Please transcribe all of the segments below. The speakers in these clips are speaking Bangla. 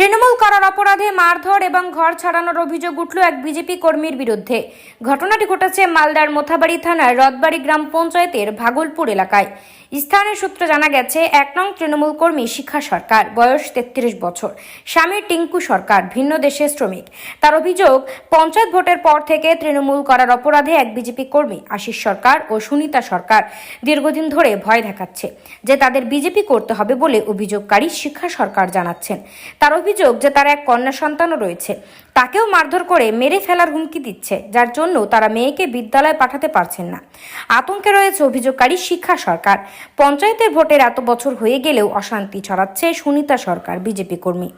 তৃণমূল করার অপরাধে মারধর এবং ঘর ছাড়ানোর অভিযোগ উঠল এক বিজেপি কর্মীর বিরুদ্ধে। ঘটনাটি ঘটেছে মালদার মোথাবাড়ি থানার রথবাড়ি গ্রাম পঞ্চায়েতের ভাগলপুর এলাকায়। স্থানীয় সূত্রে জানা গেছে, এক নং তৃণমূল কর্মী শিক্ষা সরকার, বয়স তেত্রিশ বছর। স্বামী টিঙ্কু সরকার, ভিন্ন দেশে শ্রমিক। তার অভিযোগ, পঞ্চায়েত ভোটের পর থেকে তৃণমূল করার অপরাধে এক বিজেপি কর্মী, আশিস সরকার ও সুনিতা সরকার দীর্ঘদিন ধরে ভয় দেখাচ্ছে যে তাদের বিজেপি করতে হবে বলে অভিযোগকারী শিক্ষা সরকার জানাচ্ছেন। তার অভিযোগ যে তার এক কন্যা সন্তানও রয়েছে। তাকেও মারধর করে মেরে ফেলার হুমকি দিচ্ছে, যার জন্য তারা মেয়েকে বিদ্যালয়ে পাঠাতে পারছেন না। আতঙ্কে রয়েছে অভিযোগকারী শিক্ষা সরকার। পঞ্চায়েতের ভোটের এত বছর হয়ে গেলেও অশান্তি ছড়াচ্ছে সুনিতা সরকার, বিজেপি কর্মী।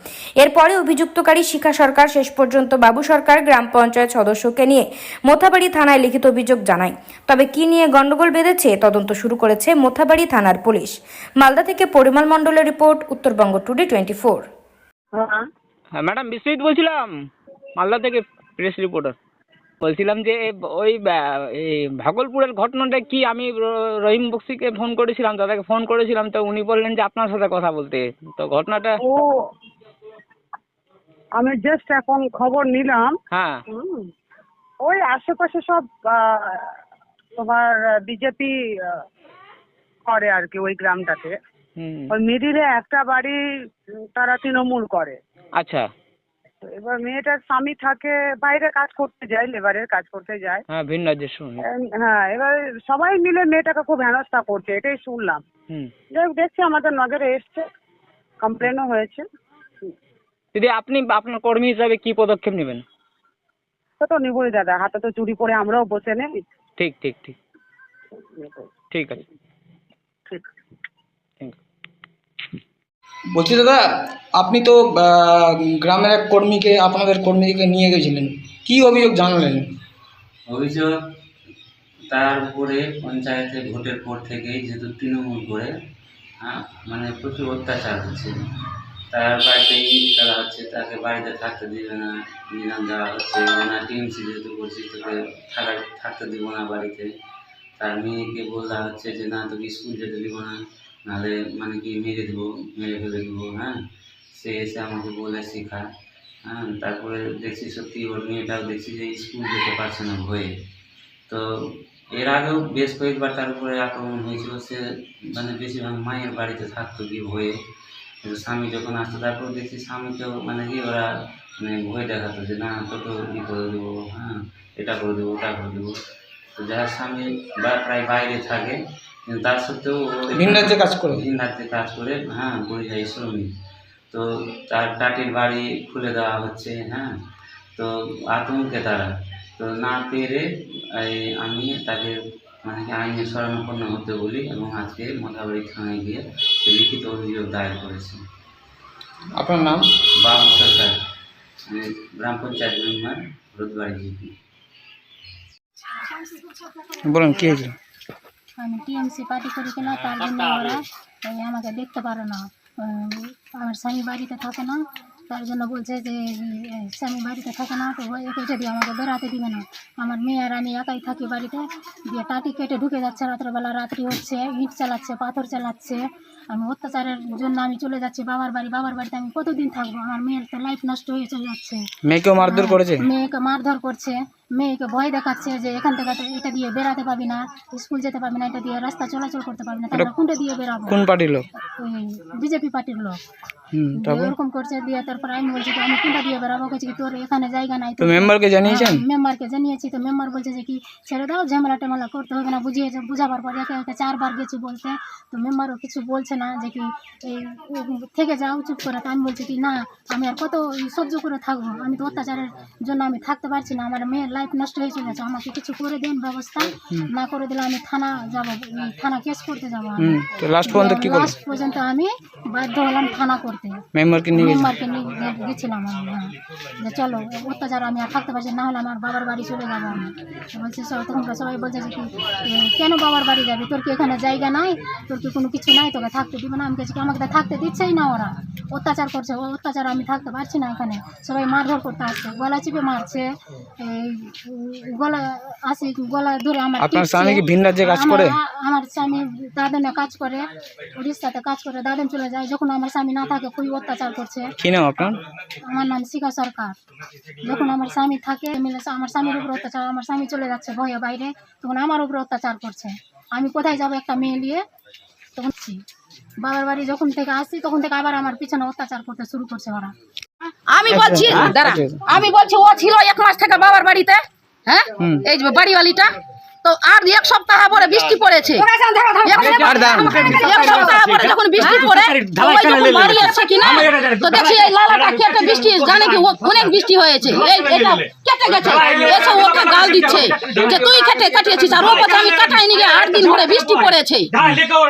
এরপরে অভিযুক্তকারী শিক্ষা সরকার, শেষ পর্যন্ত বাবু সরকার গ্রাম পঞ্চায়েত সদস্যকে নিয়ে মোথাবাড়ি থানায় লিখিত অভিযোগ জানায়। তবে কি নিয়ে গন্ডগোল বেঁধেছে তদন্ত শুরু করেছে মোথাবাড়ি থানার পুলিশ। মালদা থেকে পরিমল মণ্ডলের report, Uttarbanga today twenty four. হ্যাঁ ম্যাডাম বিশ্বজিৎ বলছিলাম। মালদা থেকে প্রেস রিপোর্টার বলছিলাম যে ওই ভাগলপুরের ঘটনাটা কি? আমি রহিম বক্সিকে ফোন করেছিলাম দাদাকে ফোন করেছিলাম তো উনি বললেন যে আপনার সাথে কথা বলতে। তো ঘটনাটা ও আমি জাস্ট এখন খবর নিলাম। হ্যাঁ। ওই আশেপাশে সব তোমার বিজেপি করে আর কি ওই গ্রামটাতে। ওই মিডিলে একটা বাড়ি তারা তৃণমূল করে। আচ্ছা। তো এবার মেয়েটার স্বামী থাকে বাইরে কাজ করতে যায় লেবারের কাজ করতে যায়। হ্যাঁ ভিন্ন শুনি হ্যাঁ এবার সবাই মিলে মেয়েটাকে খুব হেনস্থা করছে এটাই শুনলাম। হুম। যাই হোক দেখছি আমাদের নজরে এসছে কমপ্লেনও হয়েছে। যদি আপনি আপনার কর্মী হিসাবে কি পদক্ষেপ নেবেন? তো তো নিবই দাদা হাতে তো চুরি পরে আমরাও বসে নেই। ঠিক ঠিক ঠিক। ঠিক আছে। ঠিক। বলছি দাদা আপনি তো গ্রামের এক কর্মীকে আপনাদের কর্মীকে নিয়ে গেছিলেন। কি অভিযোগ জানালেন? অভিযোগ তার উপরে পঞ্চায়েতে ভোটের পর থেকেই যেহেতু তৃণমূল করে হ্যাঁ, মানে প্রচুর অত্যাচার হচ্ছে। তার বাড়িতেই তারা হচ্ছে তাকে বাড়িতে থাকতে দিবে না নিলাম দেওয়া হচ্ছে। না টিএমসি যেহেতু করছিস তোকে থাকা থাকতে দিব না বাড়িতে। তার মেয়েকে বলা হচ্ছে যে না তোকে স্কুল যেতে দিব না। নাহলে মানে কি মেরে দেবো, মেরে ফেলে দেবো হ্যাঁ? সে এসে আমাকে বলে শেখায় হ্যাঁ? তারপরে দেখছি সত্যি ওর মেয়েটাও দেখছি যে স্কুল যেতে পারছে না ভয়ে। তো এর আগেও বেশ কয়েকবার তার উপরে আক্রমণ হয়েছিল, সে মানে বেশিরভাগ মায়ের বাড়িতে থাকতো কি ভয়ে। স্বামী যখন আসতো, তারপর দেখছি স্বামীকেও মানে কি ওরা মানে ভয় দেখাতো যে, না তোকেও ই করে দেবো হ্যাঁ? এটা করে দেবো, ওটা করে দেবো। তো যার স্বামী বা প্রায় বাইরে থাকে তার সত্ত্বেও ভিন রাজ্যে কাজ করে? ভিন রাজ্যে কাজ করে হ্যাঁ পরিযায়ী শ্রমিক। তো তার টাটির বাড়ি খুলে দেওয়া হচ্ছে হ্যাঁ। তো আতঙ্কে তারা। তো না পেরে এই আমি তাকে মানে কি আইনের শরণাপন্ন হতে বলি এবং আজকে মোথাবাড়ি থানায় গিয়ে সে লিখিত অভিযোগ দায়ের করেছে। আপনার নাম? বাবু সরকার গ্রাম পঞ্চায়েত মেম্বার রোদবাড়ি জিপি। বলুন কি হয়েছিল আমি টিএমসি পার্টি করি কিনা তার জন্য ওরা এই আমাকে দেখতে পারে না। আমার স্বামী বাড়িতে থাকে না তার জন্য বলছে যে স্বামী বাড়িতে থাকে না তো ওই কেটে দিয়ে আমাকে বেড়াতে দিবে না। আমার মেয়ে আর আমি একাই থাকি বাড়িতে দিয়ে টাটি কেটে ঢুকে যাচ্ছে রাত্রেবেলা রাত্রি হচ্ছে ইট চালাচ্ছে পাথর চালাচ্ছে। আমি অত্যাচারের জন্য আমি চলে যাচ্ছি বাবার বাড়ি বাবার বাড়িতে আমি কতদিন থাকব? আমার মেয়ের তো লাইফ নষ্ট হয়ে চলে যাচ্ছে মেয়েকেও মারধর করেছে? মেয়েকে মারধর করছে। মেয়েকে ভয় দেখাচ্ছে যে এখান থেকে এটা দিয়ে বেরাতে পাবি না স্কুল যেতে পারবি না এটা দিয়ে রাস্তা চলাচল করতে পারবি না তাহলে কোনটা দিয়ে বেরাবো কোন পার্টির লোক? বিজেপি পার্টির লোক। এরকম করছে দিয়ে তারপর আমি বলছি যে আমি কোনটা দিয়ে বেরাবো বলছি কি তোর এখানে জায়গা নাই তো মেম্বারকে জানিয়েছেন মেম্বারকে জানিয়েছি তো মেম্বার বলছে যে কি ছেড়ে দাও ঝামেলা টেমেলা করতে হবে না বুঝিয়ে বুঝাবার পর একে একে চারবার গেছি বলতে তো মেম্বারও কিছু বলছে না যে কি এই উম, থেকে যাও চুপ করে তো আমি বলছি কি না আমি আর কত সহ্য করে থাকব আমি তো অত্যাচারের জন্য আমি থাকতে পারছি না আমার মেয়ের লাইফ নষ্ট হয়ে চলেছে আমাকে কিছু করে দেন ব্যবস্থা না করে দিলে আমি থানা যাব এই থানা কেস করতে যাব আমি হুম তো লাস্ট পর্যন্ত কি করল লাস্ট পর্যন্ত আমি বাধ্য হলাম থানা করতে মেম্বারকে নিয়ে গেছে মেম্বারকে নিয়ে গেছিলাম আমি হ্যাঁ। যে চলো অত্যাচার আমি আর থাকতে পারছি না, হলে আমার বাবার বাড়ি চলে যাব আমি। বলছে সব তখনকার সবাই বলছে যে কি কেন বাবার বাড়ি যাবি? তোর কি এখানে জায়গা নাই? তোর কি কোনো কিছু নাই? তোকে থাকতে দিবে না? আমি কাছে আমাকে তো থাকতে দিচ্ছেই না ওরা। অত্যাচার করছে ও অত্যাচার আমি থাকতে পারছি না এখানে। সবাই মারধর করতে আসছে গলা চিপে মারছে। গলা আসি গলা ধরে আমার আপনার স্বামী কি ভিন রাজ্যে কাজ করে? আমার- স্বামী দাদনে কাজ করে উড়িষ্যাতে কাজ করে দাদন চলে যায় যখন আমার স্বামী না থাকে খুবই অত্যাচার করছে। কি নাম আপনার? আমার নাম শিখা সরকার। যখন আমার স্বামী থাকে মিলে আমার স্বামীর উপর অত্যাচার আমার স্বামী চলে যাচ্ছে ভয়ে বাইরে তখন আমার উপর অত্যাচার করছে। আমি কোথায় যাব একটা মেয়ে নিয়ে? তখন বাবার বাড়ি যখন থেকে আসি তখন থেকে আবার আমার পিছনে অত্যাচার করতে শুরু করছে ওরা। আমি বলছি দাঁড়া আমি বলছি ও ছিল এক মাস থেকে বাবার বাড়িতে হ্যাঁ? এই যে বাড়িওয়ালিটা তো আর এক সপ্তাহ পরে বৃষ্টি পড়েছে এক- সপ্তাহ পরে যখন বৃষ্টি পড়ে বাড়ি কিনা তো দেখছি এই লালাটা কেটে বৃষ্টি জানে কি অনেক বৃষ্টি হয়েছে এই এটা কেটে গেছে এসে ওকে গাল দিচ্ছে যে তুই কেটে কাটিয়েছিস আর ও বলছে আমি কাটাইনি গে আট দিন ধরে বৃষ্টি পড়েছে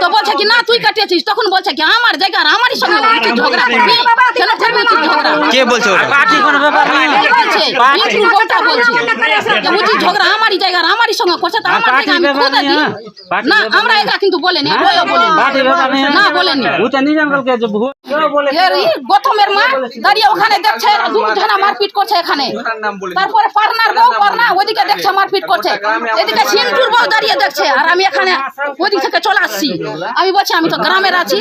তো বলছে কি না তুই কাটিয়েছিস তখন বলছে কি আমার জায়গা আর আমারই সঙ্গে ঝগড়া করবি কেন করবি উচিত ঝগড়া? কে বলছে ওটা? বলছে, বিট্টু বউটা বলছে? যে উচিত ঝগড়া আমারই জায়গা আমারই সঙ্গে করছে তো আমার জায়গা আমি খুঁজে দিই। না আমরা এটা কিন্তু বলেনি আর বলেনি। না বলেনি। এর ই গৌতমের মা দাঁড়িয়ে ওখানে দেখছে দুজনা মারপিট করছে এখানে। তারপরে পার্নার বউ পার্না ওইদিকে দেখছে মারপিট করছে। এদিকে সিমটুর বউ দাঁড়িয়ে দেখছে আর আমি এখানে ওইদিক থেকে চলে আসছি। আমি বলছি আমি তো গ্রামের আছি।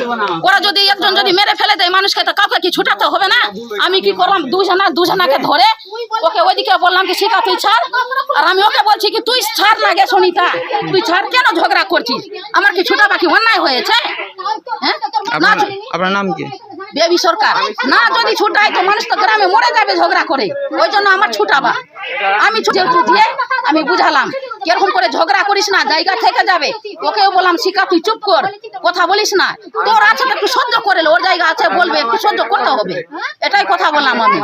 ওরা যদি একজন যদি মেরে ফেলে দেয় মানুষকে তো কাউকে কি ছুটাতে হবে না। আমি কি করলাম? দুজনা দুজনাকে ধরে ওকে ওইদিকে বললাম কি শিখা তুই ছাড়। আর আমি ওকে বলছি কি তুই ছাড় না গে সুনিতা। তুই ছাড় কেন ঝগড়া করছিস? আমার কি ছুটা বাকি অন্যায় হয়েছে? হ্যাঁ? না আপনার নাম কি? বেবি সরকার। না যদি ছুটাই তো মানুষ তো গ্রামে মরে যাবে ঝগড়া করে। ওই জন্য আমার ছুটাবা। আমি ছুটে দিয়ে আমি বুঝালাম। কীরকম করে ঝগড়া করিস না, জায়গা থেকে যাবে। ওকেও বললাম, শিকা, তুই চুপ কর, কথা বলিস না। তোর আছে একটু সহ্য করে ওর জায়গা আছে বলবে, একটু সহ্য করতে হবে। এটাই কথা বললাম আমি।